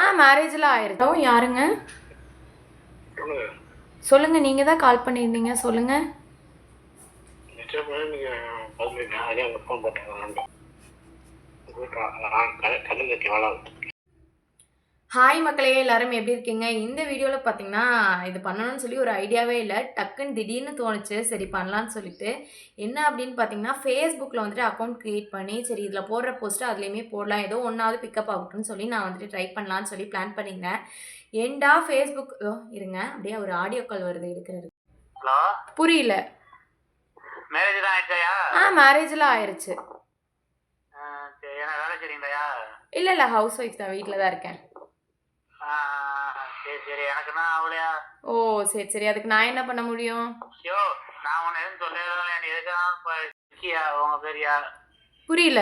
ஆ மேரேஜ்லாம் ஆயிருக்கோம் யாருங்க? சொல்லுங்க. நீங்க தான் கால் பண்ணியிருந்தீங்க சொல்லுங்க. நிச்சயம் ஹாய் மக்களே எல்லாரும் எப்படி இருக்கீங்க? இந்த வீடியோவில் பார்த்தீங்கன்னா இது பண்ணணும்னு சொல்லி ஒரு ஐடியாவே இல்லை. டக்குன்னு திடீர்னு தோணுச்சு. சரி பண்ணலான்னு சொல்லிட்டு. என்ன அப்படின்னு பார்த்தீங்கன்னா ஃபேஸ்புக்கில் வந்துட்டு அக்கௌண்ட் க்ரியேட் பண்ணி சரி இதில் போடுற போஸ்ட்டு அதுலேயுமே போடலாம். ஏதோ ஒன்றாவது பிக்கப் ஆகட்டும்னு சொல்லி நான் வந்துட்டு ட்ரை பண்ணலான்னு சொல்லி பிளான் பண்ணியிருந்தேன். ஏண்டா ஃபேஸ்புக் இருங்க. அப்படியே ஒரு ஆடியோ கால் வருது எடுக்கிறது புரியல. ஆ மேரேஜ்லாம் செய்றீங்களாயா? இல்லை இல்லை. ஹவுஸ் ஒய்ஃப் தான். வீட்டில் தான் இருக்கேன். சரி சரி. எனக்குன்னா அவளையா ஓ சரி சரி. அதுக்கு நான் என்ன பண்ண முடியும்? ஐயோ நான் உன்னை எதுவும் சொல்லவே நீ எதுக்காக விக்கியா உங்க பேரியா புரியல.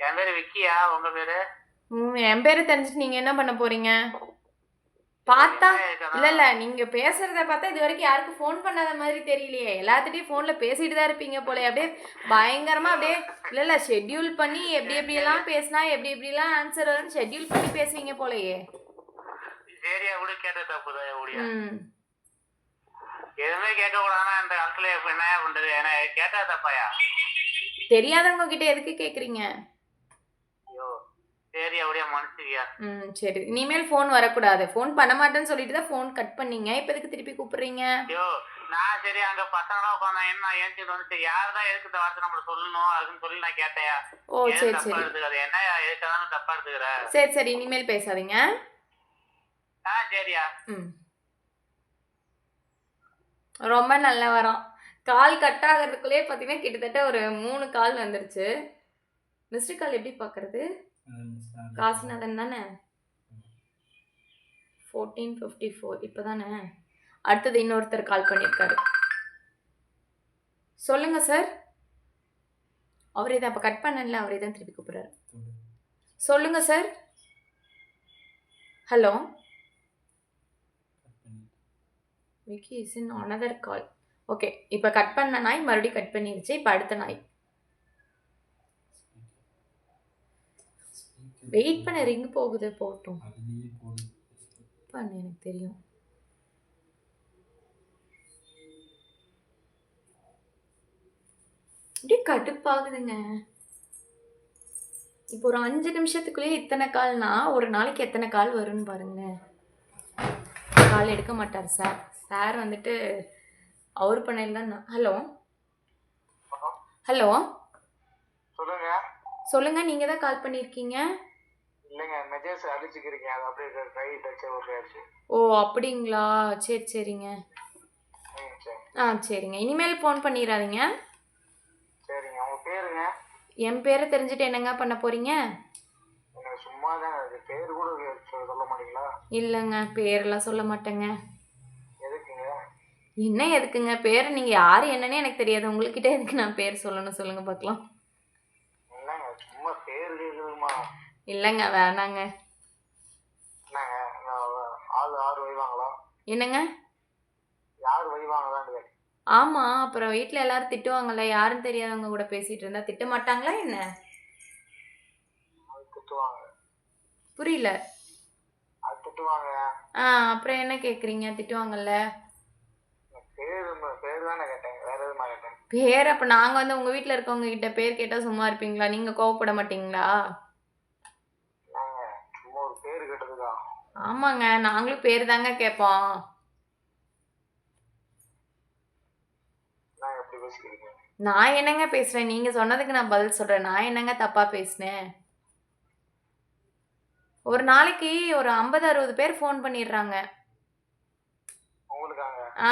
என் பேரு விக்கியா உங்க பேரு? ம், என் பேரை தெரிஞ்சுட்டு நீங்கள் என்ன பண்ண போறீங்க? பார்த்தா இல்ல இல்ல. நீங்க பேசுறத பார்த்தா இது வரைக்கும் யாருக்கும் ஃபோன் பண்ணாத மாதிரி தெரியலையே. எல்லாத்துட்டையும் ஃபோன்ல பேசிட்டு தான் இருப்பீங்க போல அப்படியே பயங்கரமா அப்படியே இல்ல இல்ல. ஷெட்யூல் பண்ணி எப்படி எப்படி எல்லாம் பேசினா எப்படி எப்படி எல்லாம் ஆன்சர் வரும்னு ஷெட்யூல் பண்ணி பேசுவீங்க போலயே. சரியா விடு கேட்ட தப்பு தான் ஓடியா ம். எதுவுமே கேட்க கூடாதுன்னா இந்த காலத்துல என்ன பண்றது? என்ன கேட்டா தப்பாயா? தெரியாதவங்க கிட்ட எதுக்கு கேக்குறீங்க? ஐயோ சரி அப்படியே மனுஷியா ம் சரி. இனிமேல் ஃபோன் வரக்கூடாது. ஃபோன் பண்ண மாட்டேன்னு சொல்லிட்டு தான் ஃபோன் கட் பண்ணீங்க. இப்போ எதுக்கு திருப்பி கூப்பிடுறீங்க? ஐயோ நான் சரி அங்க பசங்களாம் உட்காந்தா என்ன ஏஞ்சிட்டு வந்து சரி யார் தான் எதுக்கு இந்த வார்த்தை நம்மள சொல்லணும்? அதுன்னு சொல்லி நான் கேட்டையா ஓ சரி சரி. என்னயா எதுக்காக தப்பா எடுத்துக்கிற? சரி சரி. இனிமேல் பேசாதீங்க. ஆ சரியா. ம். ரொம்ப நல்ல வரோம். கால் கட் ஆகிறதுக்குள்ளே பார்த்தீங்கன்னா கிட்டத்தட்ட ஒரு மூணு கால் வந்துருச்சு. மிஸ்டு கால் எப்படி பார்க்கறது காசிநாதன் தானே? ஃபோர்டீன் ஃபிஃப்டி ஃபோர் இப்போ தானே அடுத்தது இன்னொருத்தர் கால் பண்ணியிருக்காரு சொல்லுங்கள் சார் அவரே தான் இப்போ கட் பண்ணல அவரே தான் திருப்பி கூப்பிட்றாரு. சொல்லுங்கள் sir hello. Vicky is in another call okay இப்போ கட் பண்ண நாய் மறுபடியும் கட் பண்ணிருச்சு. இப்போ அடுத்த நாய். வெயிட் பண்ண ரிங் போகுது போட்டோம். பண்ணு எனக்கு தெரியும். அப்படியே கடுப்பாகுதுங்க. இப்போ ஒரு அஞ்சு நிமிஷத்துக்குள்ளேயே இத்தனை கால்னா ஒரு நாளைக்கு எத்தனை கால் வரும்னு பாருங்க கால் எடுக்க மாட்டார் சார் சார் வந்துட்டு அவர் பண்ணையில் தான் ஹலோ. ஹலோ. சொல்லுங்க. சொல்லுங்க நீங்க தான் கால் பண்ணியிருக்கீங்க? இல்லைங்க மெசேஜ் அடிச்சுக்கிறீங்க. அது அப்படியே கை டச் ஓகே ஓ அப்படிங்களா? சரி சரிங்க. ஆ சரிங்க. இனிமேல் ஃபோன் பண்ணிடாதீங்க. சரிங்க. உங்க பேருங்க? என் பேரை தெரிஞ்சுட்டு என்னங்க பண்ண போறீங்க? சும்மா தான் பேர் கூட சொல்ல மாட்டீங்களா இல்லைங்க பேரெல்லாம் சொல்ல மாட்டேங்க. என்ன எதுக்குங்க? பேர் நீங்கள் யார் என்னன்னே எனக்கு தெரியாது. உங்கள்கிட்ட எதுக்கு நான் பேர் சொல்லணும்? சொல்லுங்க பார்க்கலாம் இல்லைங்க வேணாங்க. என்னங்க ஆமாம் அப்புறம் வீட்டில் எல்லாரும் திட்டுவாங்கல்ல யாரும் தெரியாதவங்க கூட பேசிகிட்டு இருந்தா திட்ட மாட்டாங்களா என்ன? புரியல. அது திட்டுவாங்க. ஆ அப்புறம் என்ன கேட்குறீங்க திட்டுவாங்கல்ல. பேர் அப்போ நாங்கள் வந்து உங்கள் வீட்டில் இருக்கவங்க கிட்ட பேர் கேட்டால் சும்மா இருப்பீங்களா? நீங்கள் கோவப்பட மாட்டீங்களா? ஆமாங்க நாங்களும் பேர் தாங்க கேட்போம் நான் என்னங்க பேசுகிறேன் நீங்கள் சொன்னதுக்கு நான் பதில் சொல்கிறேன் நான் என்னங்க தப்பாக பேசினேன்? ஒரு நாளைக்கு ஒரு ஐம்பது அறுபது பேர் ஃபோன் பண்ணிடுறாங்க. ஆ.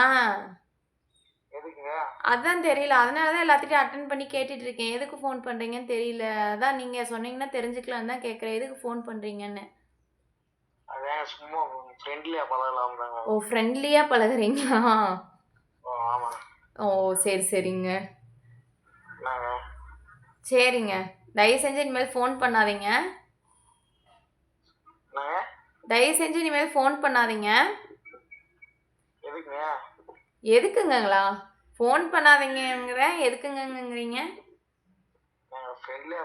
அதான் தெரியல. அதனால தான் எல்லாத்திட்டையும் அட்டன் பண்ணி கேட்டுட்டு இருக்கேன் எதுக்கு ஃபோன் பண்ணுறீங்கன்னு தெரியல. அதான் நீங்கள் சொன்னீங்கன்னா தெரிஞ்சுக்கலாம் தான் கேட்குறேன். எதுக்கு ஃபோன் பண்ணுறீங்கன்னு ஓ ஃப்ரெண்ட்லியாக பழகுறீங்களா? ஓ சரி சரிங்க. சரிங்க. தயவு செஞ்சு இனிமேல் ஃபோன் பண்ணாதீங்க. தயவு செஞ்சு இனிமேல் ஃபோன் பண்ணாதீங்க. எதுக்குங்க எதுக்குங்களா ஃபோன் பண்ணாதீங்கங்கிற எதுக்குங்கங்கிறீங்க? ஃப்ரெண்ட்லியா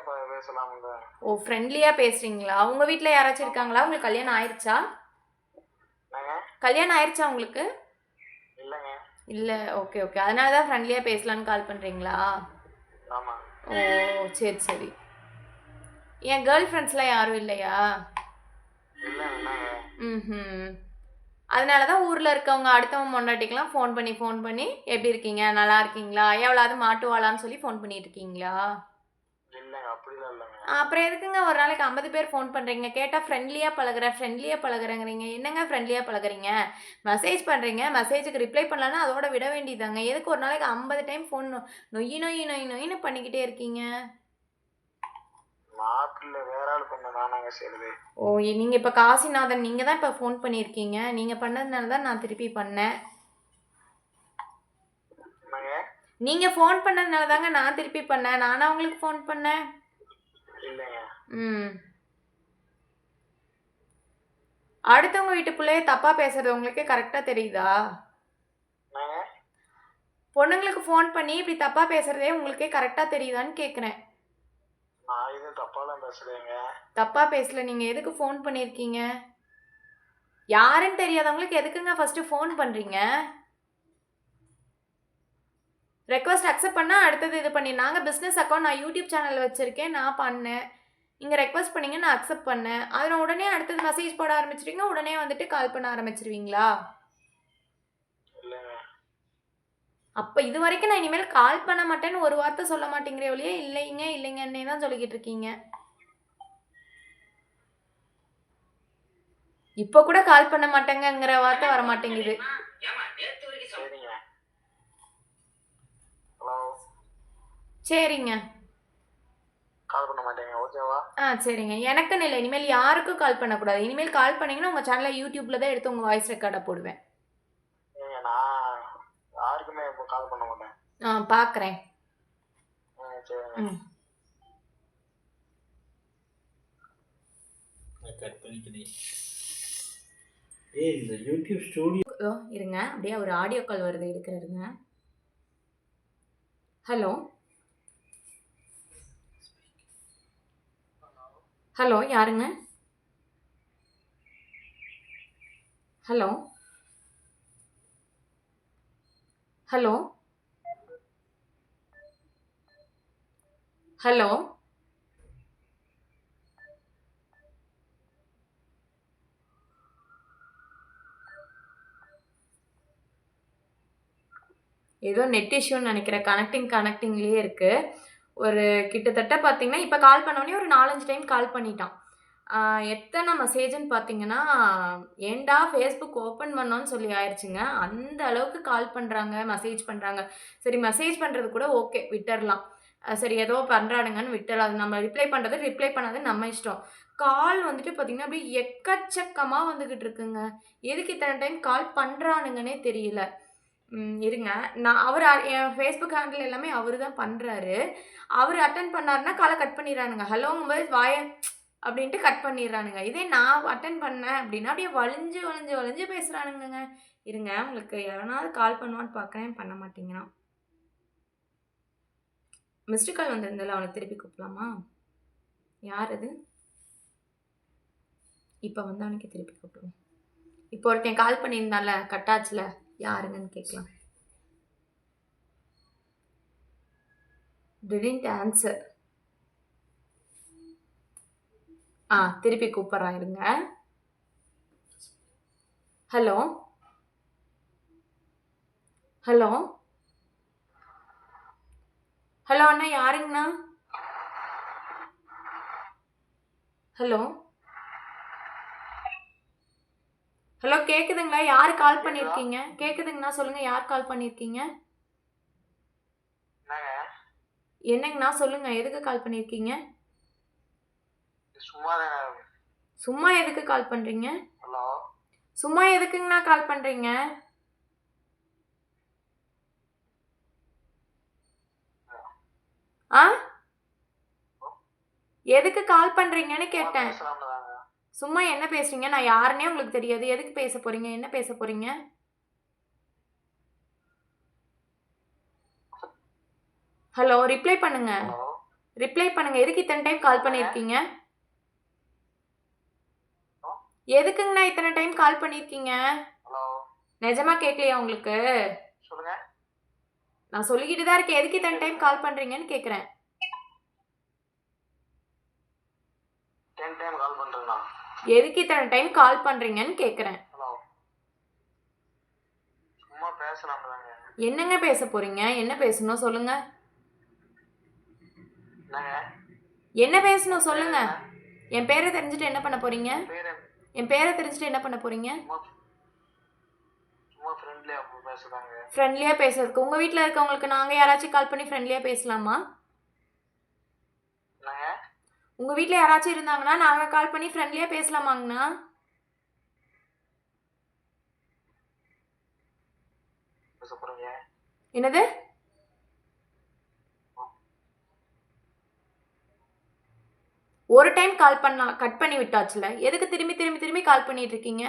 ஓ ஃப்ரெண்ட்லியாக பேசுகிறீங்களா உங்கள் வீட்டில் யாராச்சும் இருக்காங்களா? உங்களுக்கு கல்யாணம் என்னங்க? கல்யாணம் ஆயிடுச்சா உங்களுக்கு? இல்லை ஓகே ஓகே அதனால தான் ஃப்ரெண்ட்லியாக பேசலான்னு கால் பண்ணுறீங்களா ஆமா. ஓ சரி சரி. என் கேர்ள் ஃப்ரெண்ட்ஸ்லாம் யாரும் இல்லையா? இல்ல என்னங்க ம் அதனால தான் ஊரில் இருக்கவங்க அடுத்தவங்க மொண்டாட்டிக்கெலாம் ஃபோன் பண்ணி ஃபோன் பண்ணி எப்படி இருக்கீங்க? நல்லா இருக்கீங்களா? எவ்வளோது மாட்டுவாளான்னு சொல்லி ஃபோன் பண்ணிட்டு இருக்கீங்களா? அப்புறம் எதுக்குங்க ஒரு நாளைக்கு ஐம்பது பேர் ஃபோன் பண்ணுறீங்க கேட்டால் ஃப்ரெண்ட்லியாக பழகுறேன் ஃப்ரெண்ட்லியாக பழகுறேங்கிறீங்க. என்னங்க ஃப்ரெண்ட்லியாக பழகுறீங்க? மெசேஜ் பண்ணுறீங்க மெசேஜுக்கு ரிப்ளை பண்ணலன்னா அதோட விட வேண்டியதாங்க எதுக்கு ஒரு நாளைக்கு ஐம்பது டைம் ஃபோன் நொய் நொய் நொய் நொயின்னு பண்ணிக்கிட்டே இருக்கீங்க? மாப்பிள்ள வேற ஆள் பண்ண நானாங்க செய்யுது ஓ நீங்கள் இப்போ காசிநாதன் நீங்கள் தான் இப்போ ஃபோன் பண்ணியிருக்கீங்க நீங்கள் பண்ணதுனால தான் நான் திருப்பி பண்ணேன். என்னங்க? நீங்கள் ஃபோன் பண்ணதுனால தாங்க நான் திருப்பி பண்ணேன். நானா உங்களுக்கு ஃபோன் பண்ணேன்? இல்லைங்க. ம். அடுத்தவங்க வீட்டு பிள்ளைய தப்பாக பேசுறது உங்களுக்கே கரெக்டாக தெரியுதா? என்னங்க? பொண்ணுங்களுக்கு ஃபோன் பண்ணி இப்படி தப்பாக பேசுறதே உங்களுக்கே கரெக்டாக தெரியுதான்னு கேட்குறேன் தப்பாலாம் பேசல. நீங்கள் எதுக்கு ஃபோன் பண்ணியிருக்கீங்க யாருன்னு தெரியாதவங்களுக்கு எதுக்குங்க ஃபர்ஸ்ட் ஃபோன் பண்ணுறீங்க ரெக்வஸ்ட் அக்செப்ட் பண்ணால் அடுத்தது இது பண்ணி நாங்கள் பிஸ்னஸ் அக்கௌண்ட் நான் யூடியூப் சேனல் வச்சுருக்கேன் நான் பண்ணேன். நீங்கள் ரெக்வஸ்ட் பண்ணீங்க நான் அக்செப்ட் பண்ணேன். அதில் உடனே அடுத்தது மெசேஜ் போட ஆரம்பிச்சிருவீங்க உடனே வந்துட்டு கால் பண்ண ஆரம்பிச்சிருவீங்களா இல்லைங்க அப்போ இது வரைக்கும் நான் இனிமேல் கால் பண்ண மாட்டேன்னு ஒரு வார்த்தை சொல்ல மாட்டேங்கிற ஒழியே இல்லைங்க இல்லைங்கன்னே தான் சொல்லிக்கிட்டு இருக்கீங்க. இப்போ கூட கால் பண்ண மாட்டேங்கங்கிற வார்த்தை வர மாட்டேங்குது. சரிங்க. ஹலோ சரிங்க. கால் பண்ண மாட்டேங்க ஓகேவா ஆ சரிங்க. எனக்குன்னு இல்லை இனிமேல் யாருக்கும் கால் பண்ணக்கூடாது. இனிமேல் கால் பண்ணீங்கன்னா உங்கள் சேனலை யூடியூப்பில் தான் எடுத்து உங்கள் வாய்ஸ் ரெக்கார்டை போடுவேன் ஏங்க நான் யாருக்குமே இப்போ கால் பண்ண மாட்டேன் ஆ பார்க்குறேன் ம். கட் பண்ணிக்கிறேன் ஏய் இந்த யூடியூப் ஸ்டூடியோ இருங்க. அப்படியே ஒரு ஆடியோ கால் வருது எடுக்கிறருங்க. ஹலோ ஹலோ யாருங்க? Hello hello hello? ஏதோ நெட் இஷ்யூன்னு நினைக்கிறேன் கனெக்டிங் கனெக்டிங்லேயே இருக்குது ஒரு கிட்டத்தட்ட பார்த்தீங்கன்னா இப்போ கால் பண்ணவொடனே ஒரு நாலஞ்சு டைம் கால் பண்ணிட்டான். எத்தனை மெசேஜ்னு பார்த்தீங்கன்னா ஏன்டா ஃபேஸ்புக் ஓப்பன் பண்ணோன்னு சொல்லி ஆயிடுச்சுங்க அந்த அளவுக்கு கால் பண்ணுறாங்க மெசேஜ் பண்ணுறாங்க சரி மெசேஜ் பண்ணுறது கூட ஓகே விட்டுறலாம். சரி ஏதோ பண்ணுறானுங்கன்னு விட்டுறலாம் அது நம்ம ரிப்ளை பண்ணுறது ரிப்ளை பண்ணாது நம்ம இஷ்டம். கால் வந்துட்டு பார்த்தீங்கன்னா அப்படியே எக்கச்சக்கமாக வந்துக்கிட்டு இருக்குங்க. எதுக்கு இத்தனை டைம் கால் பண்ணுறானுங்கன்னே தெரியல. இருங்க. நான் அவர் அ- என் ஃபேஸ்புக் ஹேண்டில் எல்லாமே அவர் தான் பண்ணுறாரு அவர் அட்டன் பண்ணாருன்னா காலை கட் பண்ணிடுறானுங்க. ஹலோங்கும்போது வாய அப்படின்ட்டு கட் பண்ணிடுறானுங்க. இதே நான் அட்டன் பண்ணேன் அப்படின்னா அப்படியே வலிஞ்சு வலிஞ்சு வலிஞ்சு பேசுகிறானுங்க இருங்க உங்களுக்கு எவனாவது கால் பண்ணுவான்னு பார்க்குறேன் பண்ண மாட்டேங்கிறான். மிஸ்டு கால் வந்திருந்தால அவனை திருப்பி கூப்பிடலாமா? யார் அது? இப்போ வந்து அவனுக்கு திருப்பி கூப்பிடுவோம். இப்போ ஒருத்தன் கால் பண்ணியிருந்தால கட்டாச்சில் யாருங்கன்னு கேட்கலாம். Didn't ஆன்சர் ஆ திருப்பி கூப்பிட்றான் இருங்க. ஹலோ ஹலோ ஹலோ அண்ணா யாருங்கண்ணா? ஹலோ? ஹலோ கேக்குதுங்களா? யார் கால் பண்ணியிருக்கீங்க கேக்குதுங்கண்ணா சொல்லுங்க யார் கால் பண்ணியிருக்கீங்க என்னங்க? என்னங்கண்ணா சொல்லுங்க எதுக்கு கால் பண்ணியிருக்கீங்க சும்மா எதுக்கு கால் பண்றீங்க? ஹலோ? சும்மா எதுக்குங்கண்ணா கால் பண்றீங்க ஆ எதுக்கு கால் பண்றீங்கன்னு கேட்டேன். சும்மா என்ன பேசுறீங்க? நான் யாருன்னே உங்களுக்கு தெரியாது. எதுக்கு பேச போறீங்க? என்ன பேச போறீங்க? ஹலோ ரிப்ளை பண்ணுங்க. ரிப்ளை பண்ணுங்க. எதுக்கு இத்தனை டைம் கால் பண்ணியிருக்கீங்க? எதுக்குங்கண்ணா இத்தனை டைம் கால் பண்ணியிருக்கீங்க? நிஜமா கேட்கலையா உங்களுக்கு? சொல்லுங்க. நான் சொல்லிக்கிட்டு தான் இருக்கேன். எதுக்கு இத்தனை டைம் கால் பண்ணுறீங்கன்னு கேட்குறேன் டென் டைம் கால் பண்றேங்கண்ணா எதுக்கு இத்தனை டைம் கால் பண்ணுறீங்கன்னு கேட்குறேன் ஹலோ சும்மா பேசலாம் தாங்க என்னங்க பேச போகிறீங்க என்ன பேசணும் சொல்லுங்க. என்னங்க? என்ன பேசணும் சொல்லுங்க. என் பேரை தெரிஞ்சுட்டு என்ன பண்ண போறீங்க? பேர் என் பேரை தெரிஞ்சுட்டு என்ன பண்ண போறீங்க? சும்மா ஃப்ரெண்ட்லியாக பேசுறதுக்கு. உங்கள் வீட்டில் இருக்கவங்களுக்கு நாங்கள் யாராச்சும் கால் பண்ணி ஃப்ரெண்ட்லியாக பேசலாமா? உங்கள் வீட்டில் யாராச்சும் இருந்தாங்கன்னா நாங்கள் கால் பண்ணி ஃப்ரெண்ட்லியாக பேசலாமாங்கண்ணா? என்னது? ஒரு டைம் கால் பண்ணா கட் பண்ணி விட்டாச்சுல. எதுக்கு திரும்பி திரும்பி திரும்பி கால் பண்ணிட்டு இருக்கீங்க?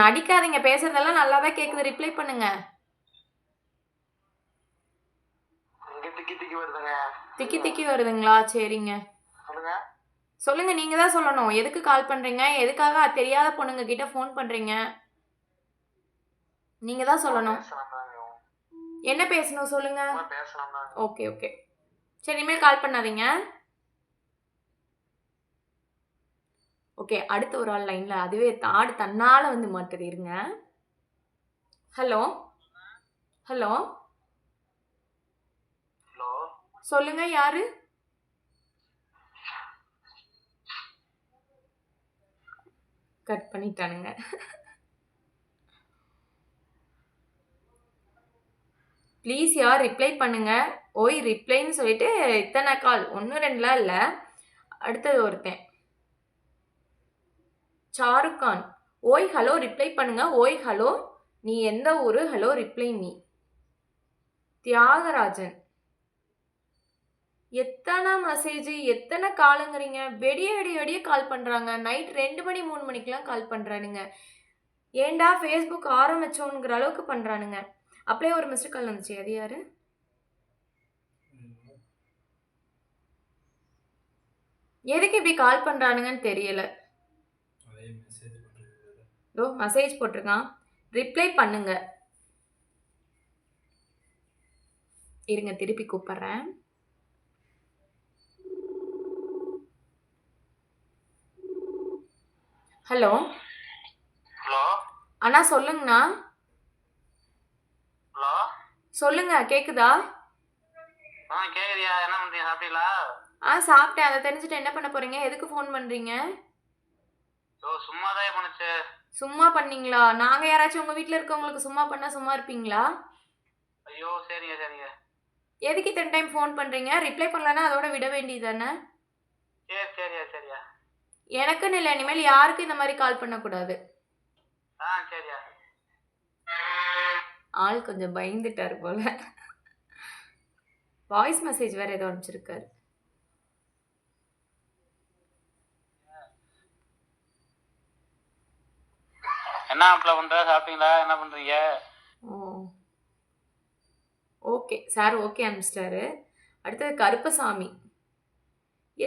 நடிக்காதீங்க. பேசுறதெல்லாம் நல்லா தான் கேட்குது ரிப்ளை பண்ணுங்க இங்க திக்கி திக்கி வருதுங்க. திக்கி திக்கி வருதுங்களா? சரிங்க. சொல்லுங்க. சொல்லுங்க நீங்க தான் சொல்லணும். எதுக்கு கால் பண்றீங்க? எதுக்காக தெரியாத பொண்ணுங்க கிட்ட ஃபோன் பண்றீங்க? நீங்க தான் சொல்லணும். என்ன பேசணும் சொல்லுங்க. Okay okay. சரி இனிமேல் கால் பண்ணாதீங்க. ஓகே அடுத்த ஒரு ஆள் லைன்ல அதுவே தாடு தன்னால வந்து ஹலோ ஹலோ. ஹலோ. சொல்லுங்க யாரு? கட் பண்ணிட்டானுங்க. ப்ளீஸ் யார் ரிப்ளை பண்ணுங்க? ஓய் ரிப்ளைன்னு சொல்லிட்டு இத்தனை கால் ஒன்று ரெண்டுலாம் இல்லை. அடுத்தது ஒருத்தன். ஷாருக் கான் ஓய் ஹலோ ரிப்ளை பண்ணுங்க. ஓய் ஹலோ நீ எந்த ஊர்? ஹலோ ரிப்ளை நீ தியாகராஜன். எத்தனை மெசேஜ் எத்தனை காலுங்கிறீங்க வெடிய வெடிய வெடிய கால் பண்ணுறாங்க நைட் ரெண்டு மணி மூணு மணிக்கெலாம் கால் பண்ணுறானுங்க ஏன்டா ஃபேஸ்புக் ஆரம்பிச்சோங்கிற அளவுக்கு பண்ணுறானுங்க அப்படியே ஒரு மிஸ்டர் கால் வந்துச்சு. அது யாரு? எதுக்கு இப்படி கால் பண்ணுறானுங்கன்னு தெரியல. இதோ மெசேஜ் போட்டிருக்கான். ரிப்ளை பண்ணுங்க. இருங்க திருப்பி கூப்பிட்றேன். ஹலோ ஹலோ அண்ணா சொல்லுங்கண்ணா. ஹலோ சொல்லுங்க கேக்குதா? ஆ கேக்குறியா என்ன பண்றீங்க? சாப்பிட்டீங்களா? ஆ சாப்பிட்டேன். அதை தெரிஞ்சுட்டு என்ன பண்ண போறீங்க? எதுக்கு ஃபோன் பண்றீங்க? ஓ சும்மா தான் பண்ணுச்சு சும்மா பண்ணீங்களா? நாங்க யாராச்சும் உங்க வீட்ல இருக்கவங்களுக்கு சும்மா பண்ணா சும்மா இருப்பீங்களா? ஐயோ சரிங்க சரிங்க. எதுக்கு இத்தனை டைம் ஃபோன் பண்றீங்க? ரிப்ளை பண்ணலன்னா அதோட விட வேண்டியது தானே? சரி சரியா சரியா எனக்குன்னு இல்லை இனிமேல் யாருக்கும் இந்த மாதிரி கால் பண்ணக்கூடாது. ஆள் கொஞ்சம் பயந்துட்டார் போல. வாய்ஸ் மெசேஜ் வேற ஏதோ அனுப்பிச்சிருக்காரு. என்ன அப்ளை பண்ற? சாப்பிட்டீங்களா? என்ன பண்றீங்க? ஓகே சார் ஓகே அனுப்பிச்சிட்டாரு. அடுத்தது கருப்பசாமி.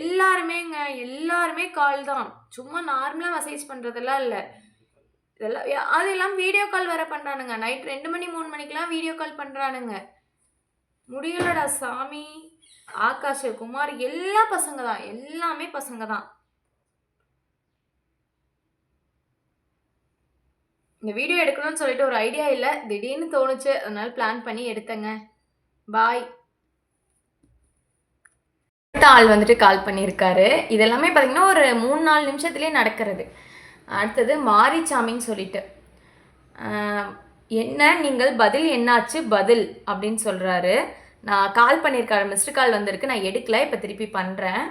எல்லாருமேங்க எல்லாருமே கால் தான். சும்மா நார்மலாக மெசேஜ் பண்ணுறதெல்லாம் இல்லை. இதெல்லாம் அது எல்லாம் வீடியோ கால் வேற பண்ணுறானுங்க நைட் ரெண்டு மணி மூணு மணிக்கெலாம் வீடியோ கால் பண்ணுறானுங்க முடியலடா சாமி. ஆகாஷ் குமார் எல்லா பசங்க தான். எல்லாமே பசங்க தான். இந்த வீடியோ எடுக்கணும்னு சொல்லிட்டு ஒரு ஐடியா இல்லை. திடீர்னு தோணுச்சு. அதனால பிளான் பண்ணி எடுத்தேங்க. பாய் அடுத்த ஆள் வந்துட்டு கால் பண்ணியிருக்காரு. இதெல்லாமே பார்த்தீங்கன்னா ஒரு மூணு நாலு நிமிஷத்துலேயே நடக்கிறது. அடுத்தது மாரிச்சாமின்னு சொல்லிட்டு. என்ன நீங்கள் பதில் என்னாச்சு? பதில் அப்படின்னு சொல்கிறாரு நான் கால் பண்ணியிருக்காரு. மிஸ்டு கால் வந்திருக்கு. நான் எடுக்கல. இப்போ திருப்பி பண்ணுறேன்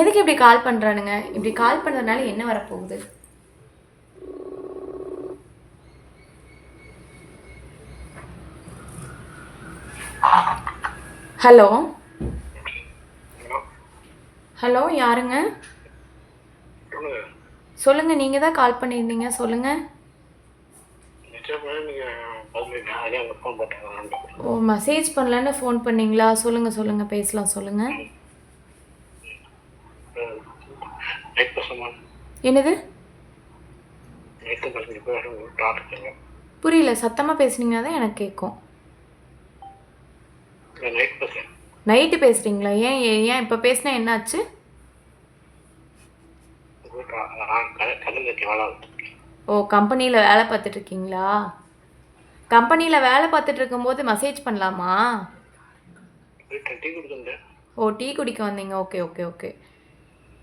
எதுக்கு இப்படி கால் பண்ணுறானுங்க இப்படி கால் பண்ணுறதுனால என்ன வரப்போகுது? ஹலோ. ஹலோ. யாருங்க? சொல்லுங்க. நீங்கள் தான் கால் பண்ணியிருந்தீங்க சொல்லுங்க. ஓ மெசேஜ் பண்ணலன்னு ஃபோன் பண்ணீங்களா? சொல்லுங்கள் சொல்லுங்கள் பேசலாம் பசமா என்னது? புரியல சத்தமாக பேசுனீங்கன்னா தான் எனக்கு கேட்கும். நைட் பசங்க நைட்டு பேசுகிறீங்களா ஏன் ஏன் இப்போ பேசினா என்னாச்சு? ஓ கம்பெனியில் வேலை பார்த்துட்டு இருக்கீங்களா? கம்பெனியில் வேலை பார்த்துட்டு இருக்கும்போது மெசேஜ் பண்ணலாமா? ஓ டீ குடிக்க வந்தீங்க. Okay okay okay.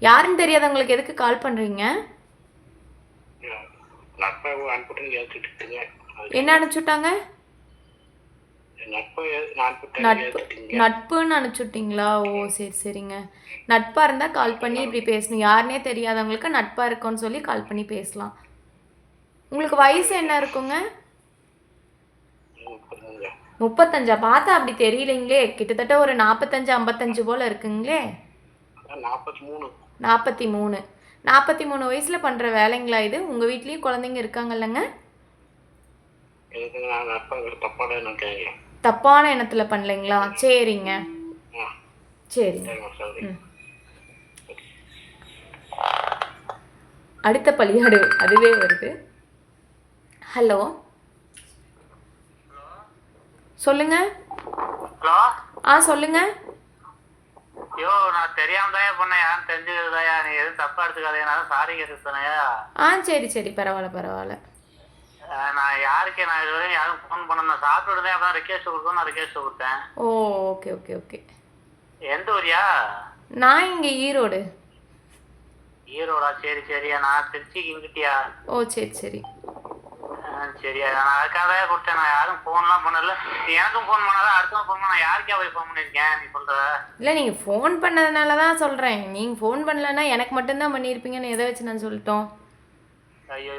யாருன்னு தெரியாதவங்களுக்கு எதுக்கு கால் பண்ணுறீங்க என்ன அனுப்பிச்சுட்டாங்க நட்பை நட்புன்னு அனுப்பிச்சுட்டிங்களா? ஓ சரி சரிங்க. நட்பாக இருந்தால் கால் பண்ணி இப்படி பேசணும். யாருனே தெரியாதவங்களுக்கு நட்பாக இருக்கோன்னு சொல்லி கால் பண்ணி பேசலாம். உங்களுக்கு வயசு என்ன இருக்குங்க? முப்பத்தஞ்சா. பார்த்தா அப்படி தெரியலைங்களே. கிட்டத்தட்ட ஒரு நாற்பத்தஞ்சு ஐம்பத்தஞ்சு போல் இருக்குங்களே. நாற்பத்தி மூணு நாற்பத்தி மூணு வயசில் பண்ணுற வேலைங்களா இது? உங்கள் வீட்லேயும் குழந்தைங்க இருக்காங்கல்லங்க? தப்பான எண்ணத்தில் பண்ணலைங்களா? சரிங்க. சரிங்க. அடுத்த பழியாடு அதுவே வருது. ஹலோ. சொல்லுங்க. ஹலோ. ஆ சொல்லுங்க. ஐயோ நான் தெரியாம தான் பண்ணேன் யாரும் தெரிஞ்சுக்கிறதாயா நீ எதுவும் தப்பா எடுத்துக்காதே நான் சாரி கேட்டுத்தானயா ஆ சரி சரி. பரவாயில்ல பரவாயில்ல. நான் யாருக்கு நான் இது வரையும் யாரும் ஃபோன் பண்ண நான் சாப்பிட்டு தான் அப்புறம் ரிக்வெஸ்ட் கொடுத்தோம் நான் ரிக்வெஸ்ட் கொடுத்தேன். Oh okay okay okay. எந்த ஊரியா? நான் இங்கே ஈரோடு. ஈரோடா? சரி சரியா. நான் திருச்சிக்கு இங்கிட்டியா? ஓ சரி சரி. ஆ, சரியா. நான் அதுக்காக தான் கொடுத்தேன். நான் யாரும் ஃபோன்லாம் பண்ணல. எனக்கும் ஃபோன் பண்ணாத அடுத்தவங்க ஃபோன் பண்ண நான் யாருக்கே போய் ஃபோன் பண்ணியிருக்கேன்? நீ சொல்ற. இல்லை நீங்கள் ஃபோன் பண்ணதுனால தான் சொல்கிறேன் நீங்கள் ஃபோன் பண்ணலன்னா எனக்கு மட்டும்தான் பண்ணியிருப்பீங்கன்னு எதை வச்சு நான் சொல்லிட்டோம்? ஐயோ